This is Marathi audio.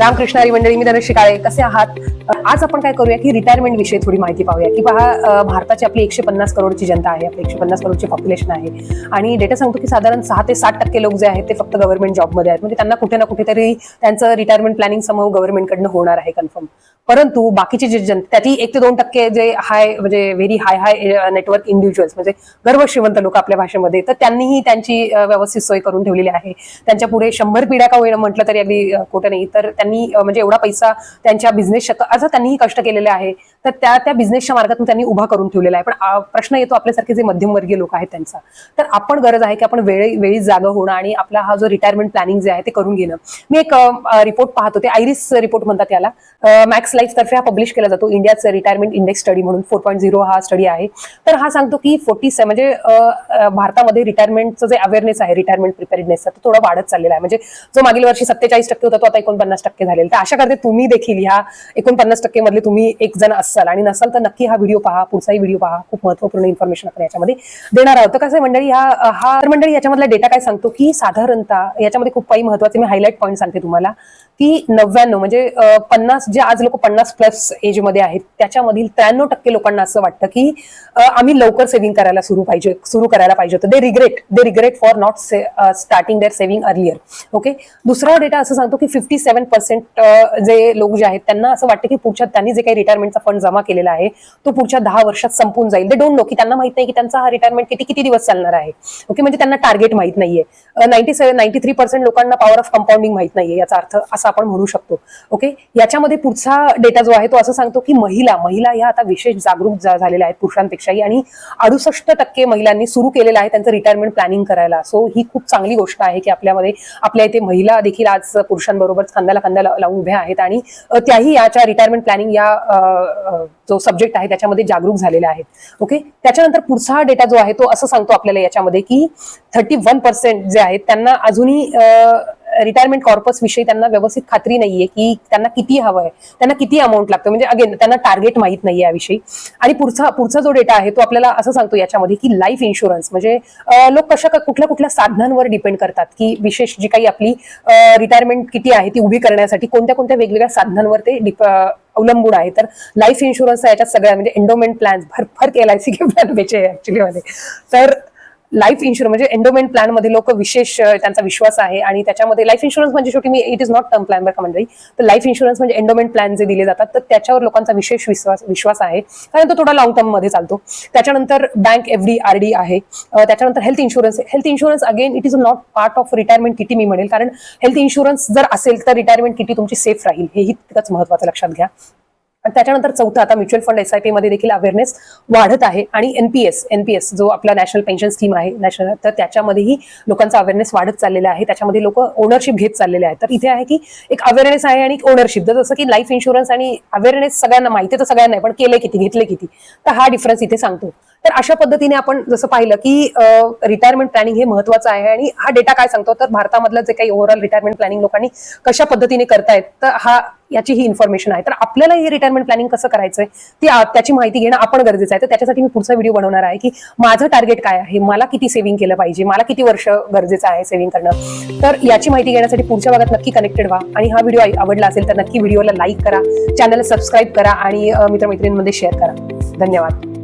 रामकृष्णारी मंडळी मी धनश्री काळे. कसे आहात? आज आपण काय करूया की रिटायरमेंट विषयी थोडी माहिती पाहूया. की पहा भारताची आपली एकशे पन्नास करोडची जनता आहे आपली एकशे पन्नास करोडची पॉप्युलेशन आहे. आणि डेटा सांगतो की साधारण सहा ते साठ टक्के लोक जे आहेत ते फक्त गव्हर्नमेंट जॉबमध्ये आहेत. म्हणजे त्यांना कुठे ना कुठेतरी त्यांचं रिटायरमेंट प्लॅनिंग समोर गव्हर्नमेंटकडनं होणार आहे कन्फर्म परंतु बाकीचे जे जन त्यातली एक ते दोन टक्के जे हाय म्हणजे very high high network individuals म्हणजे गर्व श्रीमंत लोक आपल्या भाषेमध्ये तर त्यांनीही त्यांची व्यवस्थित सोय करून ठेवलेली आहे. त्यांच्या पुढे शंभर पिढ्या का होईना म्हटलं तरी अगदी खोटं नाही. तर त्यांनी म्हणजे एवढा पैसा त्यांच्या बिझनेस असं त्यांनीही कष्ट केलेले आहे. तर त्या त्या बिझनेसच्या मार्गातून त्यांनी उभा करून ठेवलेला आहे. पण प्रश्न येतो आपल्यासारखे जे मध्यमवर्गीय लोक आहेत त्यांचा. तर आपण गरज आहे की आपण वेळी वेळी जागा होणं आणि आपला हा जो रिटायरमेंट प्लॅनिंग जे आहे ते करून घेणं. मी एक रिपोर्ट पाहत. होते आयरिस रिपोर्ट म्हणतात याला. मॅक्स लाईफ तर्फे हा पब्लिश केला जातो. इंडियाचा रिटायरमेंट इंडेक्स स्टडी म्हणून फोर पॉईंट झिरो हा स्टडी आहे. तर हा सांगतो की फोर्टी सेव्हन म्हणजे भारतामध्ये रिटायरमेंटचं जे अवेअरनेस आहे रिटायरमेंट प्रिपेअरनेसचा तो थोडा वाढत चाललेला आहे. म्हणजे जो मागील वर्षी सत्तेचाळीस टक्के होता तो आता एकोणपन्नास टक्के झालेला तर आशा करते तुम्ही देखील ह्या एकोणपन्नास टक्के मधले तुम्ही एक जण असाल. आणि नसाल तर नक्की हा व्हिडिओ पहा पुढचाही व्हिडिओ पहा. खूप महत्त्वपूर्ण इन्फॉर्मेशन आपण याच्यामध्ये देणार आहोत. तर कसं आहे मंडळी हा हा तर मंडळी याच्यामधला डेटा काय सांगतो की साधारणतः याच्यामध्ये खूप काही महत्त्वाचे मी हायलाईट पॉईंट सांगते तुम्हाला. की नव्याण्णव म्हणजे पन्नास जे आज लोक पन्नास प्लस एजमध्ये आहेत त्याच्यामधील त्र्याण्णव टक्के लोकांना असं वाटतं की आम्ही लवकर सेव्हिंग करायला सुरू पाहिजे सुरू करायला पाहिजे होतं. They regret they regret for not starting their saving earlier okay दुसरा डेटा असं सांगतो की फिफ्टी सेव्हन पर्सेंट जे लोक जे आहेत त्यांना असं वाटतं की पुढच्या त्यांनी जे काही रिटायरमेंटचा फंड जमा केलेला आहे तो पुढच्या दहा वर्षात संपून जाईल. दे डोंट नो की त्यांना माहीत नाही की त्यांचा हा रिटायरमेंट किती किती दिवस चालणार आहे. ओके म्हणजे त्यांना टार्गेट माहीत नाहीये. Ninety seven ninety three percent लोकांना पॉवर ऑफ कंपाऊंडिंग माहीत नाहीये याचा अर्थ असं आपण म्हणू शकतो. ओके याच्यामध्ये पुढचा डेटा जो आहे तो असं सांगतो की महिला महिला या आता विशेष जागरूक झालेल्या आहेत पुरुषांपेक्षाही आणि अडुसष्ट टक्के महिलांनी सुरू केलेलं आहे त्यांचं रिटायरमेंट प्लॅनिंग करायला. सो ही खूप चांगली गोष्ट आहे की आपल्यामध्ये आपल्या इथे महिला देखील आज पुरुषांबरोबर खांद्याला खांद्याला लावून उभ्या आहेत आणि त्याही याच्या रिटायरमेंट प्लॅनिंग या जो सब्जेक्ट आहे त्याच्यामध्ये जागरूक झालेले आहेत. ओके त्याच्यानंतर पुढचा डेटा जो आहे तो असं सांगतो आपल्याला याच्यामध्ये की थर्टी वन पर्सेंट जे आहेत त्यांना अजूनही रिटायरमेंट कॉर्पस विषयी त्यांना व्यवस्थित खात्री नाहीये की त्यांना किती हवं आहे त्यांना किती अमाऊंट लागतं म्हणजे अगेन त्यांना टार्गेट माहीत नाहीये याविषयी आणि पुढचा पुढचा जो डेटा आहे तो आपल्याला असं सांगतो याच्यामध्ये की लाईफ इन्शुरन्स म्हणजे लोक कशा कुठल्या कुठल्या साधनांवर डिपेंड करतात की विशेष जी काही आपली रिटायरमेंट किती आहे ती उभी करण्यासाठी कोणत्या कोणत्या वेगवेगळ्या साधनांवर ते अवलंबून आहे. तर लाईफ इन्शुरन्स याच्यात सगळ्या म्हणजे एंडोमेंट प्लॅन्स भरभर एल आय सी के प्लॅन बेचे ऍक्च्युली मध्ये. तर लाईफ इन्शुरन्स म्हणजे एंडोमेंट प्लॅनमध्ये लोक विशेष त्यांचा विश्वास आहे आणि त्याच्यामध्ये लाईफ इन्शुरन्स म्हणजे शेवटी मी it is not term plan बरं का मंडळी? तर लाईफ इन्शुरन्स म्हणजे एंडोमेंट प्लॅन जे दिले जातात तर त्याच्यावर लोकांचा विशेष विश्वास विश्वास आहे. कारण तो थोडा लॉंग टर्ममध्ये चालतो. त्याच्यानंतर bank F D R D आहे. त्याच्यानंतर health insurance health insurance again it is not part of retirement kitty मी म्हणेल कारण हेल्थ इन्शुरन्स जर असेल तर रिटायरमेंट किटी तुमची सेफ राहील हेही तितकंच महत्वाचं लक्षात घ्या. आणि त्याच्यानंतर चौथं आता mutual fund S I P मध्ये देखील अवेअरनेस वाढत आहे आणि एनपीएस एनपीएस जो आपला नॅशनल पेन्शन स्कीम आहे नॅशनल तर त्याच्यामध्येही लोकांचा अवेअरनेस वाढत चाललेला आहे. त्याच्यामध्ये लोक ओनरशिप घेत चाललेले आहेत. तर इथे आहे की एक अवेअरनेस आहे आणि ओनरशिप जसं की लाईफ इन्शुरन्स आणि अवेअरनेस सगळ्यांना माहिती तर सगळ्यांना आहे पण केले किती घेतले किती? तर हा डिफरन्स इथे सांगतो. तर अशा पद्धतीने आपण जसं पाहिलं की रिटायरमेंट प्लॅनिंग हे महत्वाचं आहे आणि हा डेटा काय सांगतो? तर भारतामधलं जे काही ओव्हरऑल रिटायरमेंट प्लॅनिंग लोकांनी कशा पद्धतीने करतायत तर हा याची ही इन्फॉर्मेशन आहे. तर आपल्याला हे रिटायरमेंट प्लॅनिंग कसं करायचंय ती त्याची माहिती घेणं आपण गरजेचं आहे. तर त्याच्यासाठी मी पुढचा व्हिडिओ बनवणार आहे की माझं टार्गेट काय आहे? मला किती सेव्हिंग केलं पाहिजे? मला किती वर्ष गरजेचं आहे सेव्हिंग करणं? तर याची माहिती घेण्यासाठी पुढच्या भागात नक्की कनेक्टेड व्हा. आणि हा व्हिडिओ आवडला असेल तर नक्की व्हिडिओला लाईक करा. चॅनलला सबस्क्राईब करा आणि मित्रमैत्रिणींमध्ये शेअर करा. धन्यवाद.